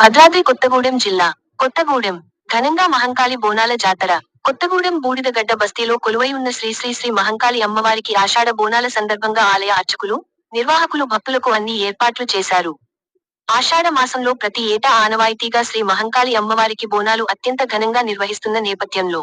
భద్రాద్రి కొత్తగూడెం జిల్లా. కొత్తగూడెం ఘనంగా మహంకాళి బోనాల జాతర. కొత్తగూడెం బూడిదగడ్డ బస్తీలో కొలువై ఉన్న శ్రీ శ్రీ శ్రీ మహంకాళి అమ్మవారికి ఆషాఢ బోనాల సందర్భంగా ఆలయ అర్చకులు నిర్వాహకులు భక్తులకు అన్ని ఏర్పాట్లు చేశారు. ఆషాఢ మాసంలో ప్రతి ఏటా ఆనవాయితీగా శ్రీ మహంకాళి అమ్మవారికి బోనాలు అత్యంత ఘనంగా నిర్వహిస్తున్న నేపథ్యంలో.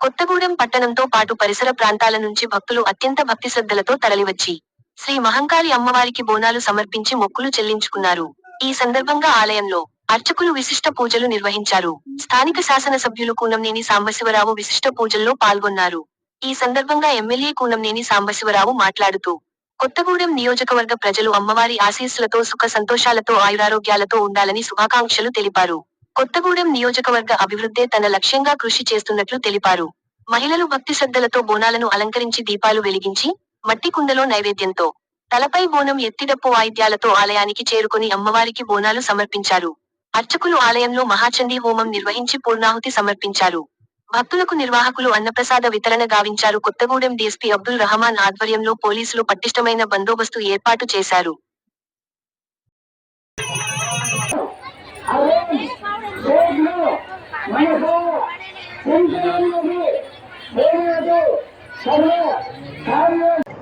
కొత్తగూడెం పట్టణంతో పాటు పరిసర ప్రాంతాల నుంచి భక్తులు అత్యంత భక్తి శ్రద్ధలతో తరలివచ్చి శ్రీ మహంకాళి అమ్మవారికి బోనాలు సమర్పించి మొక్కులు చెల్లించుకున్నారు. ఈ సందర్భంగా ఆలయంలో అర్చకులు విశిష్ట పూజలు నిర్వహించారు. స్థానిక శాసనసభ్యులు కూనంనేని సాంబశివరావు విశిష్ట పూజల్లో పాల్గొన్నారు. ఈ సందర్భంగా ఎమ్మెల్యే కూనంనేని సాంబశివరావు మాట్లాడుతూ కొత్తగూడెం నియోజకవర్గ ప్రజలు అమ్మవారి ఆశీస్సులతో సుఖ సంతోషాలతో ఆయురారోగ్యాలతో ఉండాలని శుభాకాంక్షలు తెలిపారు. కొత్తగూడెం నియోజకవర్గ అభివృద్ధే తన లక్ష్యంగా కృషి చేస్తున్నట్లు తెలిపారు. మహిళలు భక్తి శ్రద్ధలతో బోనాలను అలంకరించి దీపాలు వెలిగించి మట్టి కుండలో నైవేద్యంతో తలపై బోనం ఎత్తిడప్పు వాయిద్యాలతో ఆలయానికి చేరుకుని అమ్మవారికి బోనాలు సమర్పించారు. అర్చకులు ఆలయంలో మహాచండీ హోమం నిర్వహించి పూర్ణాహుతి సమర్పించారు. భక్తులకు నిర్వాహకులు అన్నప్రసాద వితరణ గావించారు. కొత్తగూడెం డీఎస్పీ అబ్దుల్ రహమాన్ ఆధ్వర్యంలో పోలీసులు పటిష్టమైన బందోబస్తు ఏర్పాటు చేశారు. మనకు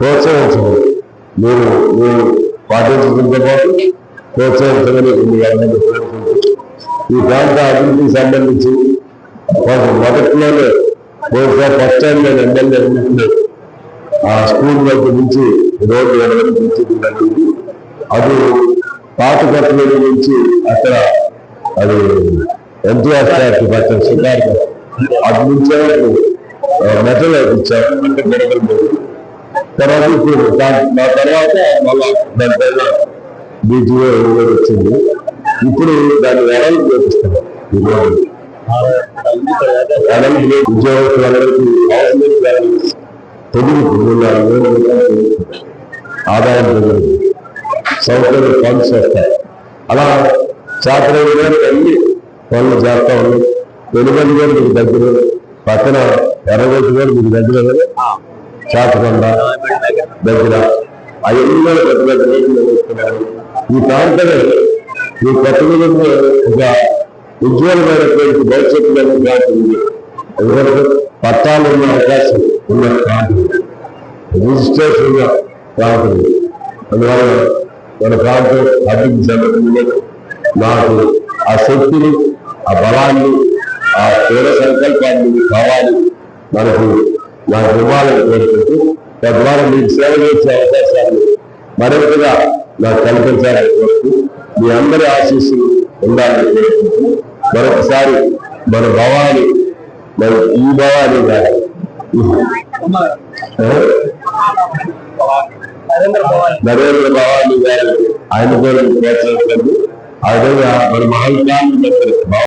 ప్రోత్సహించండి. మీరు మీరు పాటించడంతో పాటు ప్రోత్సహించమని మీ అందరినీ కోరుకుంటూ ఈ ప్రాంత అభివృద్ధికి సంబంధించి కొంచెం మొదట్లోనే బహుశా ఫస్ట్ టైం నేను ఎమ్మెల్యే ఎన్నికలు ఆ స్కూల్ వైపు నుంచి రోడ్డు నిర్వహించింది అది పాత కట్టల నుంచి అక్కడ అది ఎన్టీఆర్ ఫ్యాక్టరీ పక్కన షికార్ అటు నుంచే మెటల్ ఇచ్చారు అంటే మెటల్ బోర్డు తర్వాత ఇప్పుడు నా తర్వాత మళ్ళా దానిపైన బీటీఓ వచ్చింది. ఇప్పుడు దాన్ని వెడల్పు చేపిస్తాను ఉద్యోగస్తులందరికీ తెలుగు ఆదాయం పెరుగుతుంది సౌకర్య ఫండ్స్ వస్తాయి. అలా చాకరీ గారు అన్ని పనులు చేస్తా ఉన్నాయి వెలుగండి గారు మీకు దగ్గర పక్కన ఎర్రగోటి గారు మీకు దగ్గర కదా దగ్గర. అవన్నీ పెద్ద పెద్ద రేట్లు నిర్వహిస్తున్నారు ఈ ప్రాంతమే ఈ కొత్తగూడెంలో ఒక ఉజ్వలమైనటువంటి భవిష్యత్తు ప్రాంతం ఉంది ఎందుకంటే పట్టాలు ఉన్న అవకాశం ఉన్న ప్రాంతం. రిజిస్ట్రేషన్ ఉన్న ప్రాంతం. అందువల్ల మన ప్రాంతం అభివృద్ధి సందర్భంలో నాకు ఆ శక్తిని ఆ బలాన్ని ఆ తీర సంకల్పాన్ని కావాలి. మనకు నాకు ఇవ్వాలని కోరుకుంటూ తద్వారా మీకు సేవ చేసే అవకాశాన్ని మరింతగా నాకు కల్పించాలని కోరుతూ మీ అందరి ఆశీస్సులు ఉండాలని కోరుకుంటూ మరొకసారి మన భవాని మన ఈ భవాని గారి. నరేంద్ర భవాని గారు ఆయన కూడా ప్రోత్సహించండి. ఆ విధంగా మన మహంకాళి